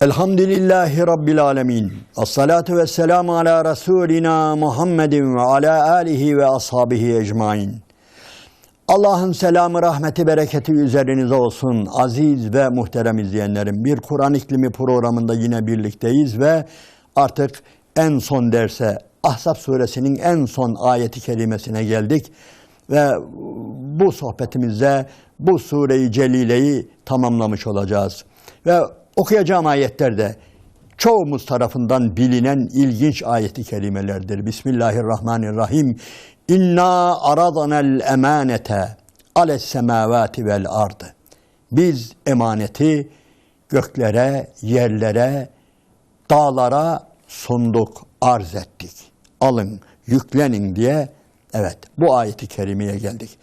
Elhamdülillahi Rabbil alemin. Esselatu vesselamu ala Resulina Muhammedin ve ala alihi ve ashabihi ecmain. Allah'ın selamı, rahmeti, bereketi üzerinize olsun aziz ve muhterem izleyenlerim. Bir Kur'an iklimi programında yine birlikteyiz ve artık en son derse Ahzab suresinin en son ayeti kerimesine geldik. Ve bu sohbetimizde bu sureyi celileyi tamamlamış olacağız. Ve okuyacağım ayetlerde çoğumuz tarafından bilinen ilginç ayeti kerimelerdir. Bismillahirrahmanirrahim. İnna aradanel emanete ales semavati vel ardı. Biz emaneti göklere, yerlere, dağlara sunduk, arz ettik. Alın, yüklenin diye evet bu ayeti kerimeye geldik.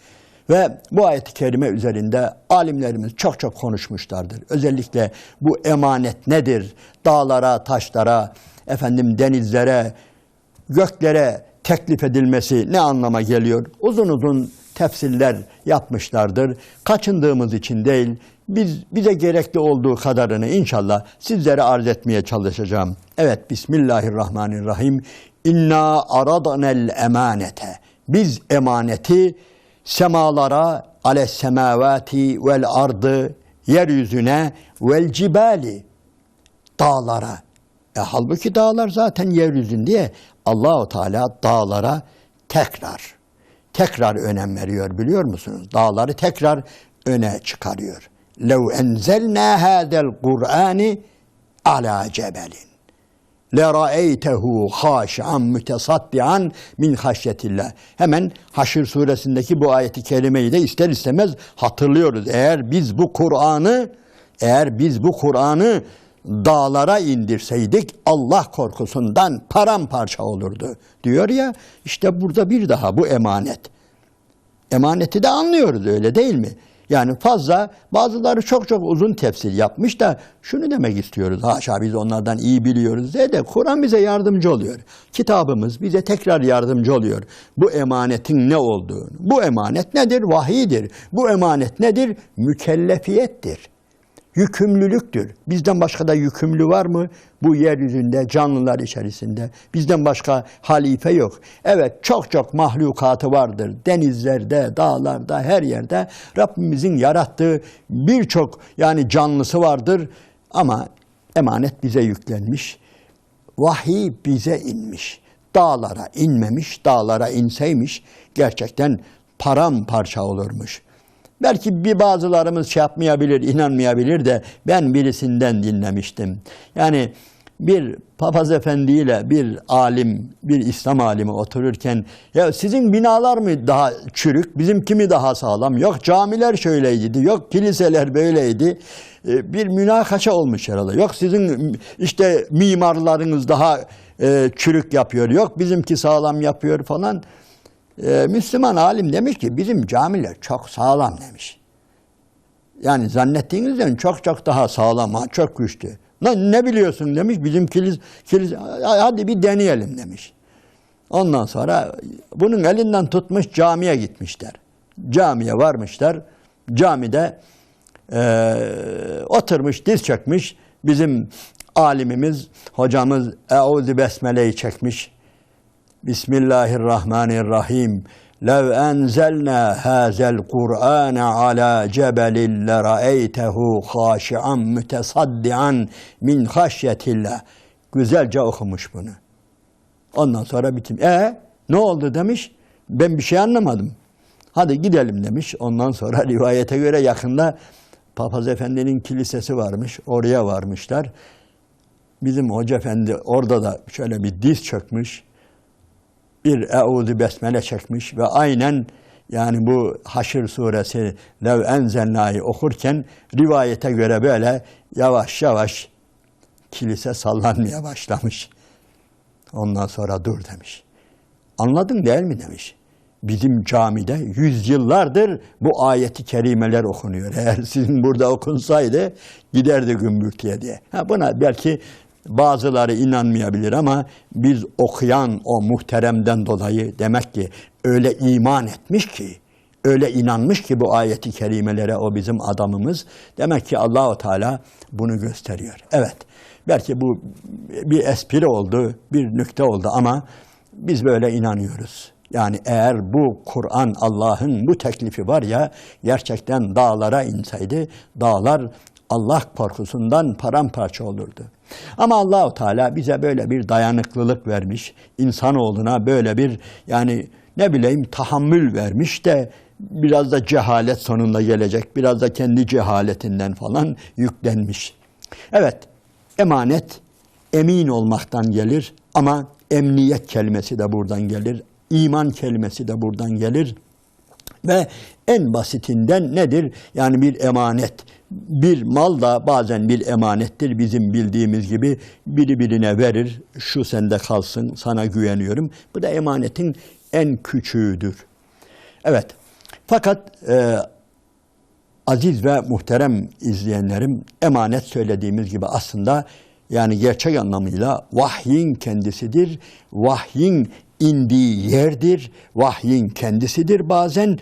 Ve bu ayet-i kerime üzerinde alimlerimiz çok çok konuşmuşlardır. Özellikle bu emanet nedir? Dağlara, taşlara, efendim denizlere, göklere teklif edilmesi ne anlama geliyor? Uzun uzun tefsirler yapmışlardır. Kaçındığımız için değil, biz bize gerekli olduğu kadarını inşallah sizlere arz etmeye çalışacağım. Evet, Bismillahirrahmanirrahim. İnna aradanel emanete. Biz emaneti semalara ale semavati vel ardı yeryüzüne vel cibali dağlara. E halbuki dağlar zaten yeryüzün diye Allahu Teala dağlara tekrar tekrar önem veriyor biliyor musunuz? Dağları tekrar öne çıkarıyor. Lev enzelna hadel Kur'ani ala cebelin. لَرَأَيْتَهُ خَاشِعًا مُتَصَدِّعًا min haşyetillah. Hemen Haşr suresindeki bu ayeti kerimeyi de ister istemez hatırlıyoruz. Eğer biz bu Kur'an'ı eğer biz bu Kur'an'ı dağlara indirseydik Allah korkusundan paramparça olurdu. Diyor ya işte burada bir daha bu emanet. Emaneti de anlıyoruz öyle değil mi? Yani fazla bazıları çok çok uzun tefsir yapmış da şunu demek istiyoruz. Haşa biz onlardan iyi biliyoruz de de Kur'an bize yardımcı oluyor. Kitabımız bize tekrar yardımcı oluyor. Bu emanetin ne olduğunu. Bu emanet nedir? Vahidir. Bu emanet nedir? Mükellefiyettir yükümlülüktür. Bizden başka da yükümlü var mı? Bu yeryüzünde, canlılar içerisinde. Bizden başka halife yok. Evet çok çok mahlukatı vardır. Denizlerde, dağlarda, her yerde Rabbimizin yarattığı birçok yani canlısı vardır. Ama emanet bize yüklenmiş. Vahiy bize inmiş. Dağlara inmemiş, dağlara inseymiş gerçekten paramparça olurmuş. Belki bir bazılarımız şey yapmayabilir, inanmayabilir de ben birisinden dinlemiştim. Yani bir papaz efendiyle bir alim, bir İslam alimi otururken ya sizin binalar mı daha çürük, bizim kimi daha sağlam? Yok camiler şöyleydi, yok kiliseler böyleydi. Ee, bir münakaşa olmuş herhalde. Yok sizin işte mimarlarınız daha e, çürük yapıyor, yok bizimki sağlam yapıyor falan e, Müslüman alim demiş ki bizim camiler çok sağlam demiş. Yani zannettiğinizden çok çok daha sağlam, çok güçlü. Ne, ne biliyorsun demiş bizim kilis, kilis, hadi bir deneyelim demiş. Ondan sonra bunun elinden tutmuş camiye gitmişler. Camiye varmışlar. Camide e, oturmuş, diz çökmüş. Bizim alimimiz, hocamız Eûzü Besmele'yi çekmiş. Bismillahirrahmanirrahim. لو أنزلنا هذا القرآن على جبل لرأيته خاشعا متصدعا min haşyetillah. Güzelce okumuş bunu. Ondan sonra bitim. E ne oldu demiş. Ben bir şey anlamadım. Hadi gidelim demiş. Ondan sonra rivayete göre yakında Papaz Efendi'nin kilisesi varmış. Oraya varmışlar. Bizim Hoca Efendi orada da şöyle bir diz çökmüş bir Eûzü Besmele çekmiş ve aynen yani bu Haşr suresi Lev Enzelna'yı okurken rivayete göre böyle yavaş yavaş kilise sallanmaya başlamış. Ondan sonra dur demiş. Anladın değil mi demiş. Bizim camide yüzyıllardır bu ayeti kerimeler okunuyor. Eğer sizin burada okunsaydı giderdi gümbürtüye diye. Ha buna belki Bazıları inanmayabilir ama biz okuyan o muhteremden dolayı demek ki öyle iman etmiş ki öyle inanmış ki bu ayeti kerimelere o bizim adamımız. Demek ki Allahu Teala bunu gösteriyor. Evet. Belki bu bir espri oldu, bir nükte oldu ama biz böyle inanıyoruz. Yani eğer bu Kur'an Allah'ın bu teklifi var ya gerçekten dağlara inseydi dağlar Allah korkusundan paramparça olurdu. Ama Allahu Teala bize böyle bir dayanıklılık vermiş. insanoğluna böyle bir yani ne bileyim tahammül vermiş de biraz da cehalet sonunda gelecek. Biraz da kendi cehaletinden falan yüklenmiş. Evet, emanet emin olmaktan gelir ama emniyet kelimesi de buradan gelir. İman kelimesi de buradan gelir. Ve en basitinden nedir? Yani bir emanet. Bir mal da bazen bir emanettir. Bizim bildiğimiz gibi biri birine verir. Şu sende kalsın, sana güveniyorum. Bu da emanetin en küçüğüdür. Evet. Fakat e, aziz ve muhterem izleyenlerim emanet söylediğimiz gibi aslında yani gerçek anlamıyla vahyin kendisidir. Vahyin indiği yerdir. Vahyin kendisidir bazen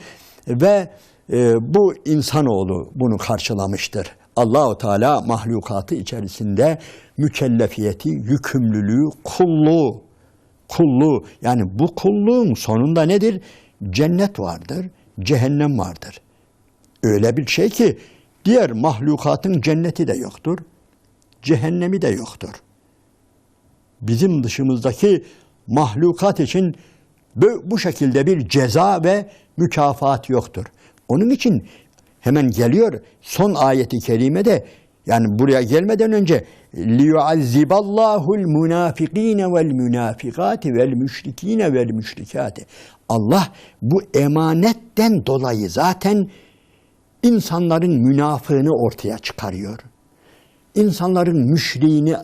ve e, bu insanoğlu bunu karşılamıştır. Allahu Teala mahlukatı içerisinde mükellefiyeti, yükümlülüğü, kulluğu, kulluğu yani bu kulluğun sonunda nedir? Cennet vardır, cehennem vardır. Öyle bir şey ki diğer mahlukatın cenneti de yoktur, cehennemi de yoktur. Bizim dışımızdaki mahlukat için bu şekilde bir ceza ve mükafat yoktur. Onun için hemen geliyor son ayeti kerimede yani buraya gelmeden önce vel munafikati vel müşrikine vel müşrikati. Allah bu emanetten dolayı zaten insanların münafığını ortaya çıkarıyor insanların müşriğini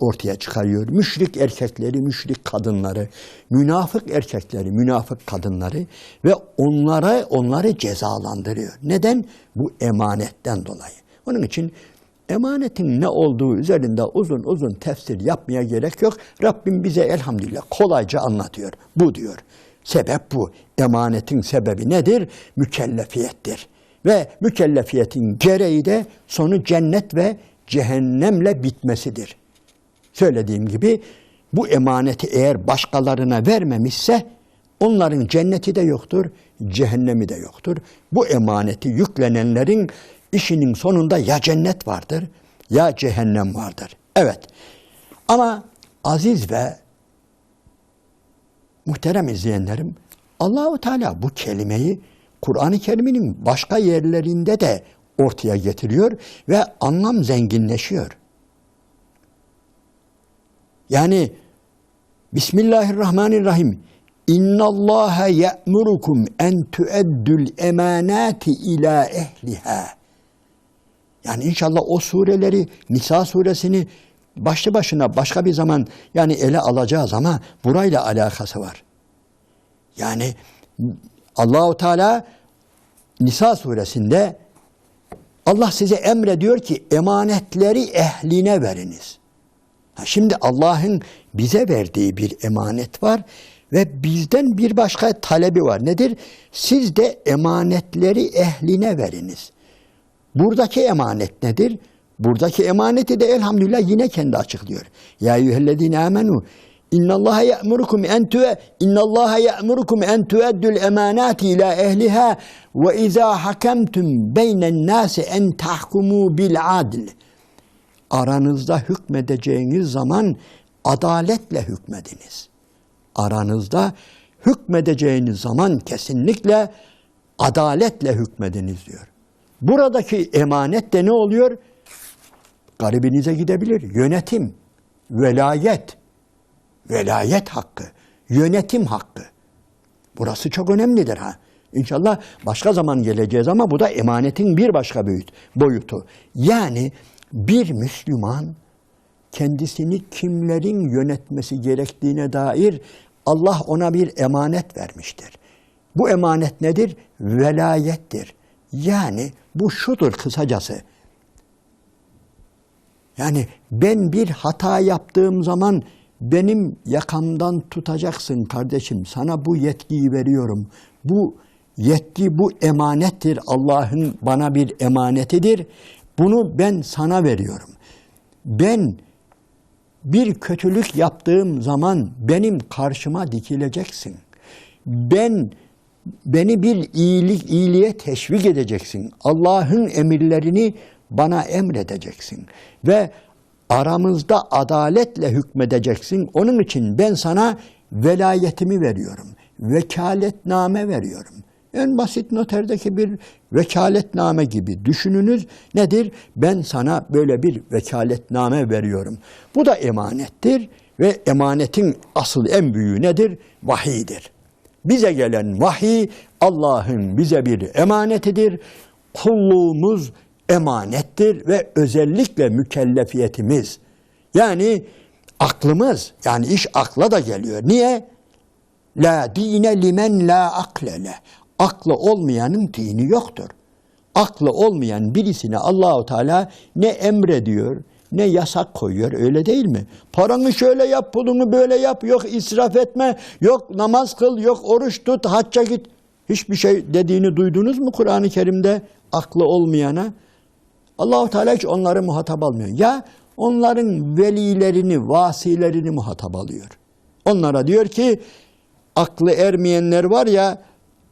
ortaya çıkarıyor. Müşrik erkekleri, müşrik kadınları, münafık erkekleri, münafık kadınları ve onlara onları cezalandırıyor. Neden? Bu emanetten dolayı. Onun için emanetin ne olduğu üzerinde uzun uzun tefsir yapmaya gerek yok. Rabbim bize elhamdülillah kolayca anlatıyor. Bu diyor. Sebep bu. Emanetin sebebi nedir? Mükellefiyettir. Ve mükellefiyetin gereği de sonu cennet ve cehennemle bitmesidir. Söylediğim gibi bu emaneti eğer başkalarına vermemişse onların cenneti de yoktur, cehennemi de yoktur. Bu emaneti yüklenenlerin işinin sonunda ya cennet vardır ya cehennem vardır. Evet. Ama aziz ve muhterem izleyenlerim Allahu Teala bu kelimeyi Kur'an-ı Kerim'in başka yerlerinde de ortaya getiriyor ve anlam zenginleşiyor. Yani Bismillahirrahmanirrahim. İnna Allah ya'murukum en tu'eddul emanati ila ehliha. Yani inşallah o sureleri Nisa suresini başlı başına başka bir zaman yani ele alacağız ama burayla alakası var. Yani Allahu Teala Nisa suresinde Allah size emrediyor ki emanetleri ehline veriniz. şimdi Allah'ın bize verdiği bir emanet var ve bizden bir başka talebi var. Nedir? Siz de emanetleri ehline veriniz. Buradaki emanet nedir? Buradaki emaneti de elhamdülillah yine kendi açıklıyor. Ya eyyühellezine amenu İnnallaha ya'murukum en tu İnnallaha ya'murukum en tu'addul emanati ila ehliha ve iza hakemtum beynen nasi en tahkumu bil adl. Aranızda hükmedeceğiniz zaman adaletle hükmediniz. Aranızda hükmedeceğiniz zaman kesinlikle adaletle hükmediniz diyor. Buradaki emanet de ne oluyor? Garibinize gidebilir. Yönetim, velayet, velayet hakkı, yönetim hakkı. Burası çok önemlidir ha. İnşallah başka zaman geleceğiz ama bu da emanetin bir başka büyüt, boyutu. Yani bir Müslüman kendisini kimlerin yönetmesi gerektiğine dair Allah ona bir emanet vermiştir. Bu emanet nedir? Velayettir. Yani bu şudur kısacası. Yani ben bir hata yaptığım zaman benim yakamdan tutacaksın kardeşim. Sana bu yetkiyi veriyorum. Bu Yetki bu emanettir. Allah'ın bana bir emanetidir. Bunu ben sana veriyorum. Ben bir kötülük yaptığım zaman benim karşıma dikileceksin. Ben beni bir iyilik iyiliğe teşvik edeceksin. Allah'ın emirlerini bana emredeceksin ve aramızda adaletle hükmedeceksin. Onun için ben sana velayetimi veriyorum. Vekaletname veriyorum. En basit noterdeki bir vekaletname gibi düşününüz. Nedir? Ben sana böyle bir vekaletname veriyorum. Bu da emanettir ve emanetin asıl en büyüğü nedir? Vahidir. Bize gelen vahiy Allah'ın bize bir emanetidir. Kulluğumuz emanettir ve özellikle mükellefiyetimiz. Yani aklımız, yani iş akla da geliyor. Niye? La dine limen la aklele. Aklı olmayanın dini yoktur. Aklı olmayan birisine Allahu Teala ne emrediyor, ne yasak koyuyor öyle değil mi? Paranı şöyle yap, pulunu böyle yap, yok israf etme, yok namaz kıl, yok oruç tut, hacca git. Hiçbir şey dediğini duydunuz mu Kur'an-ı Kerim'de aklı olmayana? Allahu Teala hiç onları muhatap almıyor. Ya onların velilerini, vasilerini muhatap alıyor. Onlara diyor ki aklı ermeyenler var ya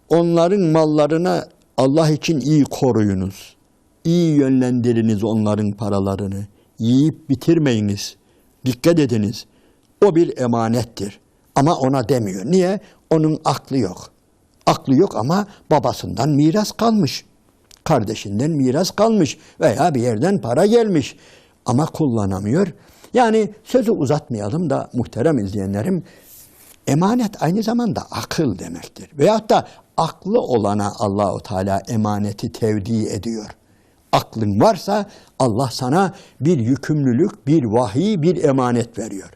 onların mallarına Allah için iyi koruyunuz. İyi yönlendiriniz onların paralarını. Yiyip bitirmeyiniz. Dikkat ediniz. O bir emanettir. Ama ona demiyor. Niye? Onun aklı yok. Aklı yok ama babasından miras kalmış. Kardeşinden miras kalmış veya bir yerden para gelmiş ama kullanamıyor. Yani sözü uzatmayalım da muhterem izleyenlerim emanet aynı zamanda akıl demektir. Veyahut da aklı olana Allahu Teala emaneti tevdi ediyor. Aklın varsa Allah sana bir yükümlülük, bir vahiy, bir emanet veriyor.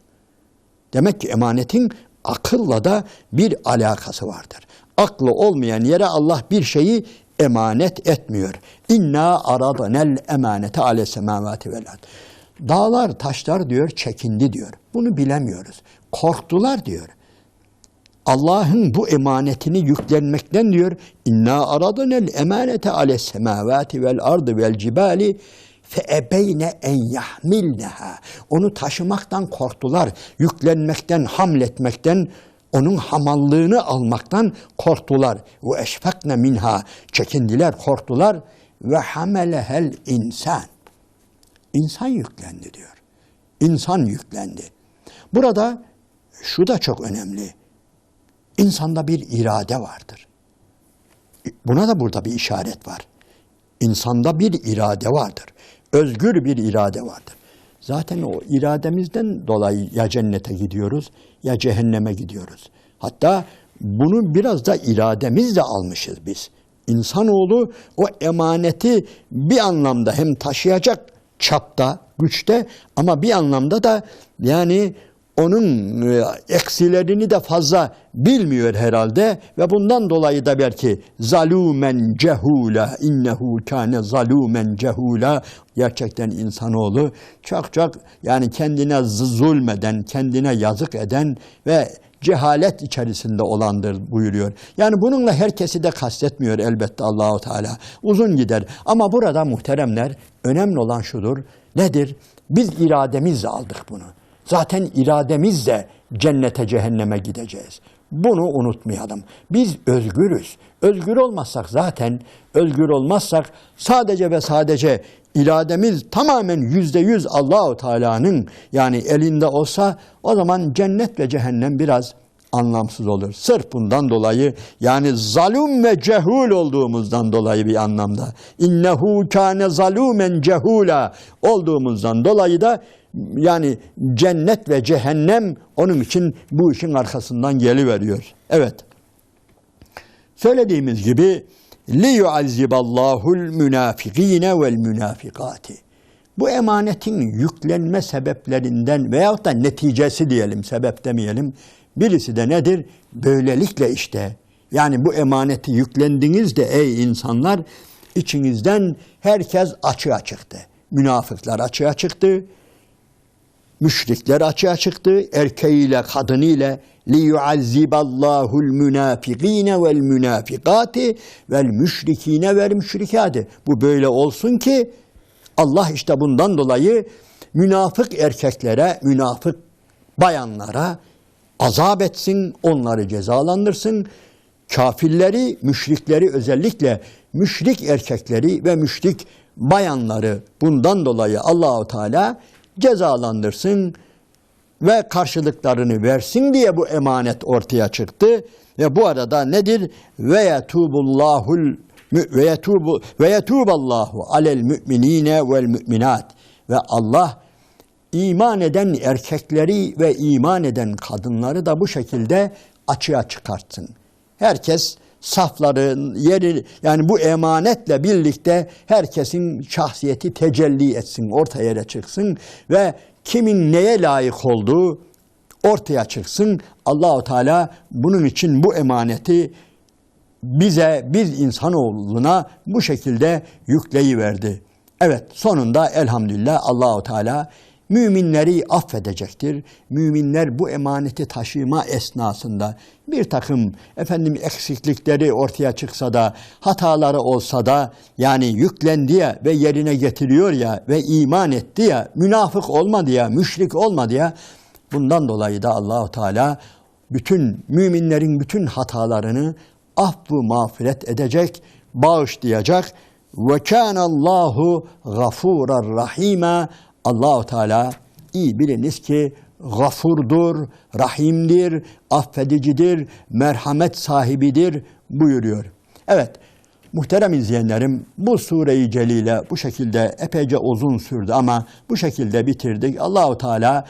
Demek ki emanetin akılla da bir alakası vardır. Aklı olmayan yere Allah bir şeyi emanet etmiyor. İnna aradanel emanete ale semavati vel. Dağlar, taşlar diyor çekindi diyor. Bunu bilemiyoruz. Korktular diyor. Allah'ın bu emanetini yüklenmekten diyor. İnna aradanel emanete ale semavati vel ardı vel cibali fe ebeyne en yahmilneha. Onu taşımaktan korktular. Yüklenmekten, hamletmekten, onun hamallığını almaktan korktular. Ve eşfakne minha. Çekindiler, korktular. Ve hamelehel insan. İnsan yüklendi diyor. İnsan yüklendi. Burada şu da çok önemli. İnsanda bir irade vardır. Buna da burada bir işaret var. İnsanda bir irade vardır. Özgür bir irade vardır. Zaten o irademizden dolayı ya cennete gidiyoruz ya cehenneme gidiyoruz. Hatta bunu biraz da irademizle almışız biz. İnsanoğlu o emaneti bir anlamda hem taşıyacak çapta, güçte ama bir anlamda da yani onun e, eksilerini de fazla bilmiyor herhalde ve bundan dolayı da belki zalumen cehula innehu kane zalumen cehula gerçekten insanoğlu çok çok yani kendine zulmeden, kendine yazık eden ve cehalet içerisinde olandır buyuruyor. Yani bununla herkesi de kastetmiyor elbette Allahu Teala. Uzun gider ama burada muhteremler önemli olan şudur. Nedir? Biz irademizle aldık bunu. Zaten irademizle cennete cehenneme gideceğiz. Bunu unutmayalım. Biz özgürüz. Özgür olmazsak zaten, özgür olmazsak sadece ve sadece irademiz tamamen yüzde yüz Allahu Teala'nın yani elinde olsa o zaman cennet ve cehennem biraz anlamsız olur. Sırf bundan dolayı yani zalum ve cehul olduğumuzdan dolayı bir anlamda. İnnehu kâne zalumen cehula olduğumuzdan dolayı da yani cennet ve cehennem onun için bu işin arkasından geliveriyor. Evet. Söylediğimiz gibi li yuazziballahu'l münafikine vel münafikati. Bu emanetin yüklenme sebeplerinden veyahut da neticesi diyelim, sebep demeyelim. Birisi de nedir? Böylelikle işte yani bu emaneti yüklendiniz de ey insanlar içinizden herkes açığa çıktı. Münafıklar açığa çıktı. Müşrikler açığa çıktı. Erkeğiyle kadınıyla vel münafikati vel müşrikine vel müşrikati. Bu böyle olsun ki Allah işte bundan dolayı münafık erkeklere, münafık bayanlara azap etsin, onları cezalandırsın. Kafirleri, müşrikleri özellikle müşrik erkekleri ve müşrik bayanları bundan dolayı Allahu Teala cezalandırsın ve karşılıklarını versin diye bu emanet ortaya çıktı. Ve bu arada nedir? Ve yetubullahul ve yetubu ve yetuballahu alel müminine vel müminat ve Allah iman eden erkekleri ve iman eden kadınları da bu şekilde açığa çıkartsın. Herkes safların yeri yani bu emanetle birlikte herkesin şahsiyeti tecelli etsin, ortaya çıksın ve kimin neye layık olduğu ortaya çıksın. Allahu Teala bunun için bu emaneti bize, biz insanoğluna bu şekilde yükleyiverdi. Evet, sonunda elhamdülillah Allahu Teala müminleri affedecektir. Müminler bu emaneti taşıma esnasında bir takım efendim eksiklikleri ortaya çıksa da hataları olsa da yani yüklendi ya ve yerine getiriyor ya ve iman etti ya münafık olmadı ya müşrik olmadı ya bundan dolayı da Allahu Teala bütün müminlerin bütün hatalarını affı mağfiret edecek, bağışlayacak. Ve kânallâhu gafûrar rahîmâ. Allahu Teala iyi biliniz ki gafurdur, rahimdir, affedicidir, merhamet sahibidir buyuruyor. Evet, muhterem izleyenlerim bu sureyi celile bu şekilde epeyce uzun sürdü ama bu şekilde bitirdik. Allahu Teala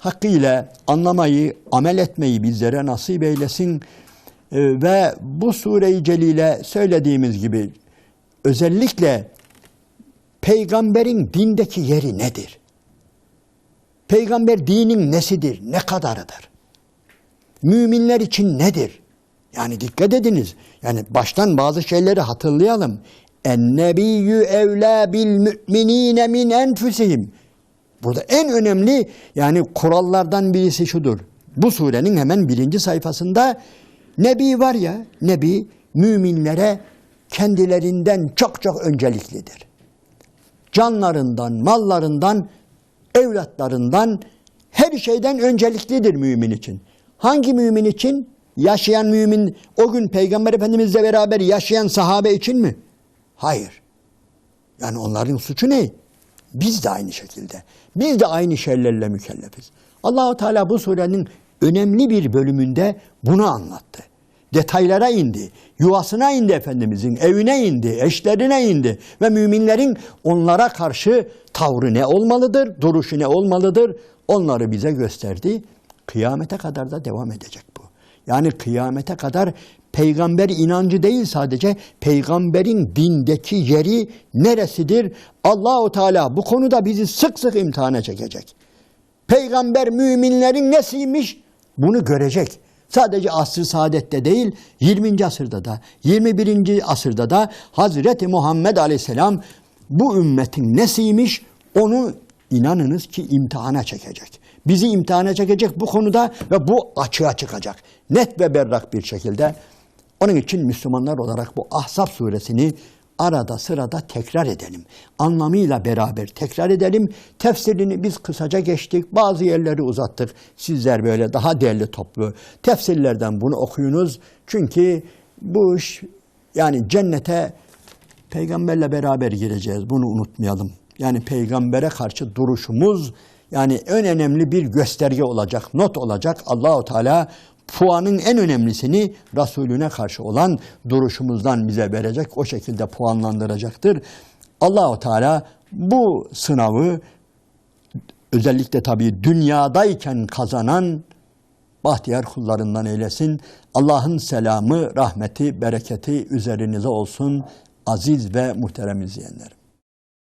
hakkıyla anlamayı, amel etmeyi bizlere nasip eylesin. Ee, ve bu sure-i celile söylediğimiz gibi özellikle peygamberin dindeki yeri nedir? Peygamber dinin nesidir, ne kadarıdır? Müminler için nedir? Yani dikkat ediniz. Yani baştan bazı şeyleri hatırlayalım. En-nebiyyü evlâ bil mü'minîne min enfusihim. Burada en önemli yani kurallardan birisi şudur. Bu surenin hemen birinci sayfasında Nebi var ya, Nebi müminlere kendilerinden çok çok önceliklidir. Canlarından, mallarından, evlatlarından, her şeyden önceliklidir mümin için. Hangi mümin için? Yaşayan mümin, o gün Peygamber Efendimizle beraber yaşayan sahabe için mi? Hayır. Yani onların suçu ne? Biz de aynı şekilde. Biz de aynı şeylerle mükellefiz. Allahu Teala bu surenin önemli bir bölümünde bunu anlattı. Detaylara indi, yuvasına indi Efendimizin, evine indi, eşlerine indi ve müminlerin onlara karşı tavrı ne olmalıdır, duruşu ne olmalıdır onları bize gösterdi. Kıyamete kadar da devam edecek bu. Yani kıyamete kadar peygamber inancı değil sadece peygamberin dindeki yeri neresidir? Allahu Teala bu konuda bizi sık sık imtihana çekecek. Peygamber müminlerin nesiymiş? Bunu görecek. Sadece asr-ı saadette değil, 20. asırda da, 21. asırda da Hazreti Muhammed Aleyhisselam bu ümmetin nesiymiş? Onu inanınız ki imtihana çekecek. Bizi imtihana çekecek bu konuda ve bu açığa çıkacak. Net ve berrak bir şekilde. Onun için Müslümanlar olarak bu Ahzab suresini arada sırada tekrar edelim. Anlamıyla beraber tekrar edelim. Tefsirini biz kısaca geçtik. Bazı yerleri uzattık. Sizler böyle daha değerli toplu tefsirlerden bunu okuyunuz. Çünkü bu iş yani cennete peygamberle beraber gireceğiz. Bunu unutmayalım. Yani peygambere karşı duruşumuz yani en önemli bir gösterge olacak, not olacak. Allahu Teala puanın en önemlisini Resulüne karşı olan duruşumuzdan bize verecek. O şekilde puanlandıracaktır. Allahu Teala bu sınavı özellikle tabii dünyadayken kazanan bahtiyar kullarından eylesin. Allah'ın selamı, rahmeti, bereketi üzerinize olsun aziz ve muhterem izleyenlerim.